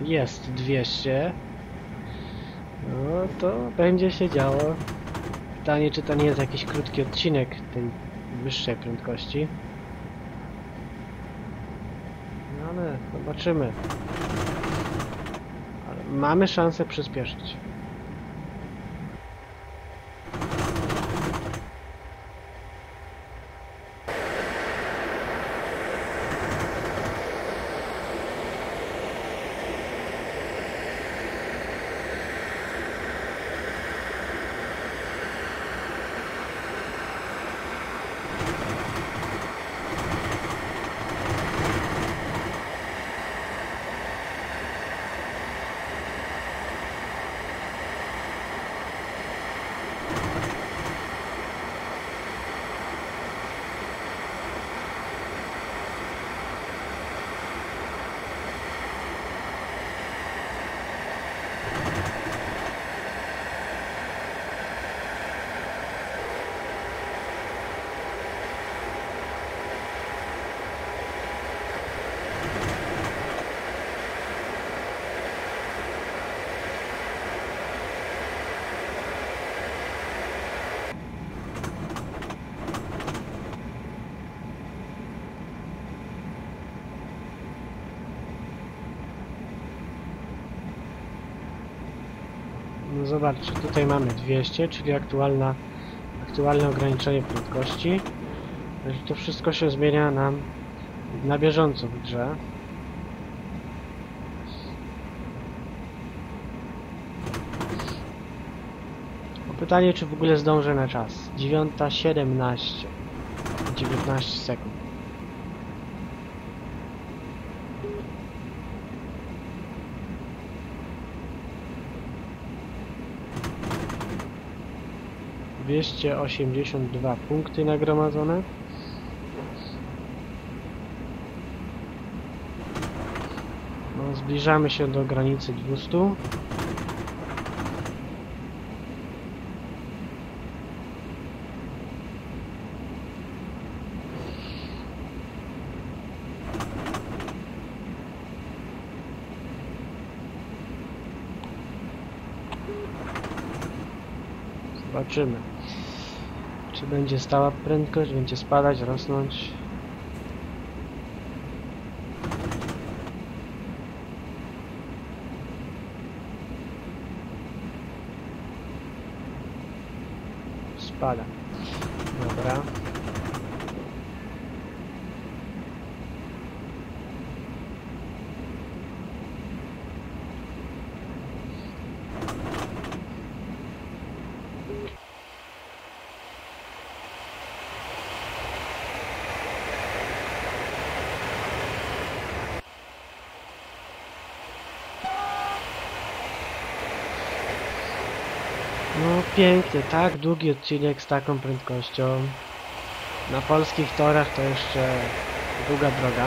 jest 200. No to będzie się działo. Pytanie, czy to nie jest jakiś krótki odcinek tej wyższej prędkości. No ale zobaczymy. Ale mamy szansę przyspieszyć. Zobaczcie, tutaj mamy 200, czyli aktualna, aktualne ograniczenie prędkości. To wszystko się zmienia nam na bieżąco w grze. Pytanie, czy w ogóle zdążę na czas. 9.17 19 sekund. Dwieście osiemdziesiąt dwa punkty nagromadzone. No, zbliżamy się do granicy 200. Zobaczymy. Będzie stała prędkość, będzie spadać, rosnąć. Spada. No pięknie, tak długi odcinek z taką prędkością. Na polskich torach to jeszcze długa droga.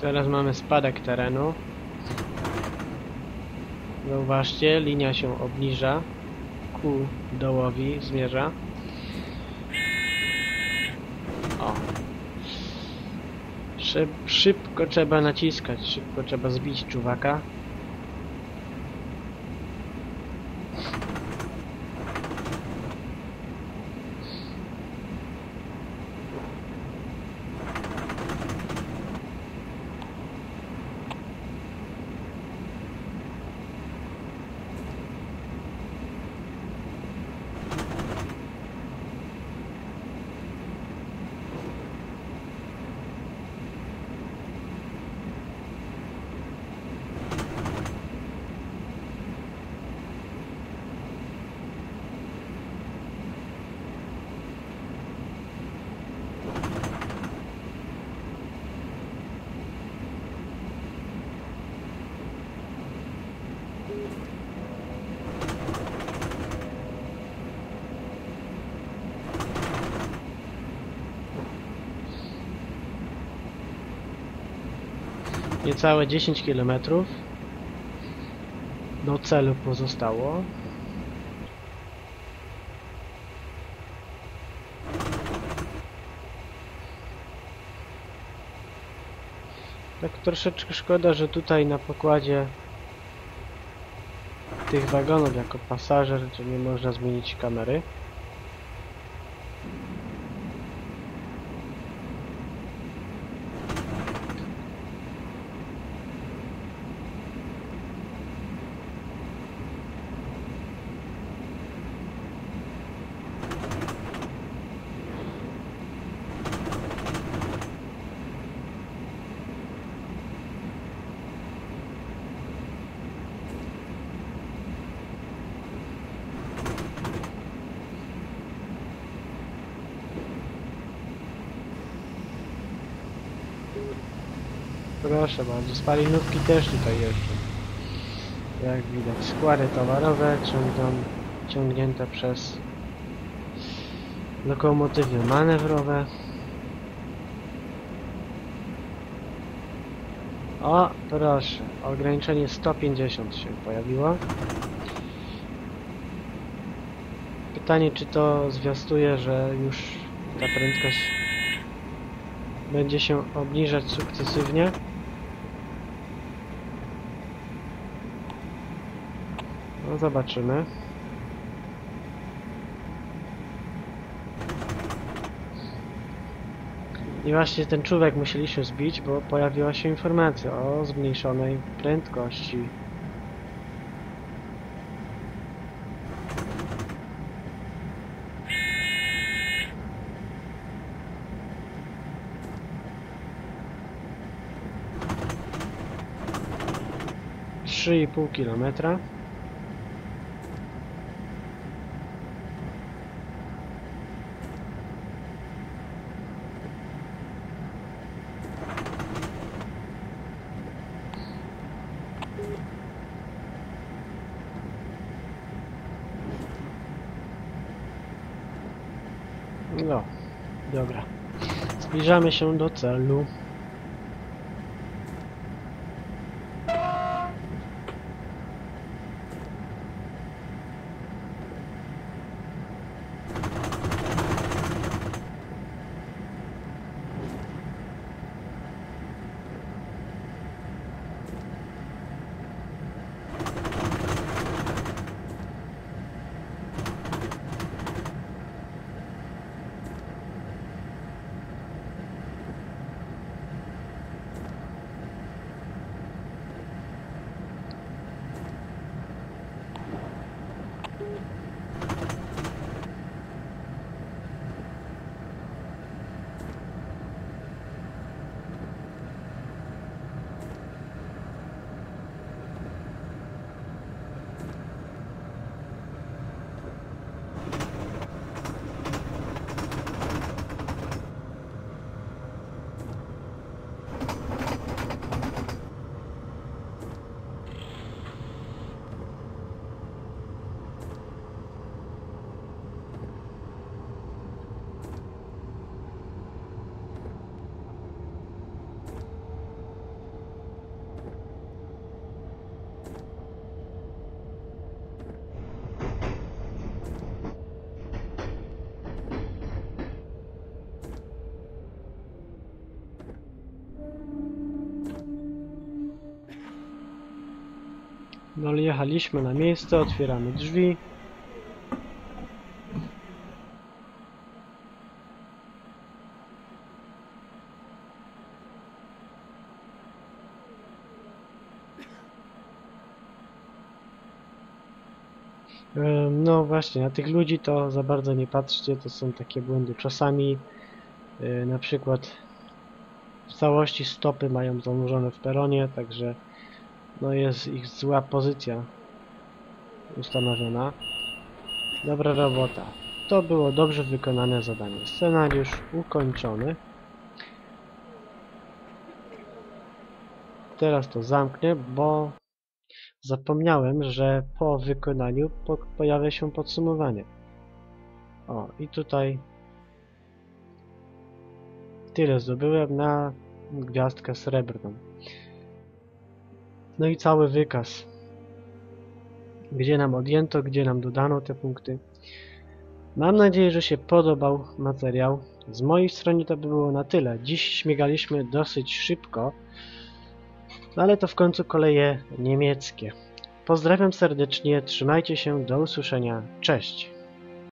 Teraz mamy spadek terenu. Zauważcie, linia się obniża ku dołowi zmierza. O. Szyb, szybko trzeba naciskać, szybko trzeba zbić czuwaka. Niecałe 10 km. do celu pozostało. Tak troszeczkę szkoda, że tutaj na pokładzie tych wagonów jako pasażer, że nie można zmienić kamery. Proszę bardzo, spalinówki też tutaj jeżdżą. Jak widać, składy towarowe ciągną, ciągnięte przez lokomotywy manewrowe. O, proszę, ograniczenie 150 się pojawiło. Pytanie, czy to zwiastuje, że już ta prędkość będzie się obniżać sukcesywnie? No zobaczymy. I właśnie ten człowiek musieliśmy zbić, bo pojawiła się informacja o zmniejszonej prędkości. Trzy i pół kilometra. No, dobra. Zbliżamy się do celu. No ale jechaliśmy na miejsce, otwieramy drzwi. Em, No właśnie, na tych ludzi to za bardzo nie patrzcie, to są takie błędy. Czasami y, na przykład w całości stopy mają zanurzone w peronie, także no jest ich zła pozycja ustanowiona. Dobra robota. To było dobrze wykonane zadanie. Scenariusz ukończony. Teraz to zamknę, bo zapomniałem, że po wykonaniu po pojawia się podsumowanie. O, i tutaj tyle zdobyłem na gwiazdkę srebrną. No i cały wykaz gdzie nam odjęto, gdzie nam dodano te punkty. Mam nadzieję, że się podobał materiał. Z mojej strony to by było na tyle. Dziś śmigaliśmy dosyć szybko, ale to w końcu koleje niemieckie. Pozdrawiam serdecznie, trzymajcie się, do usłyszenia, cześć!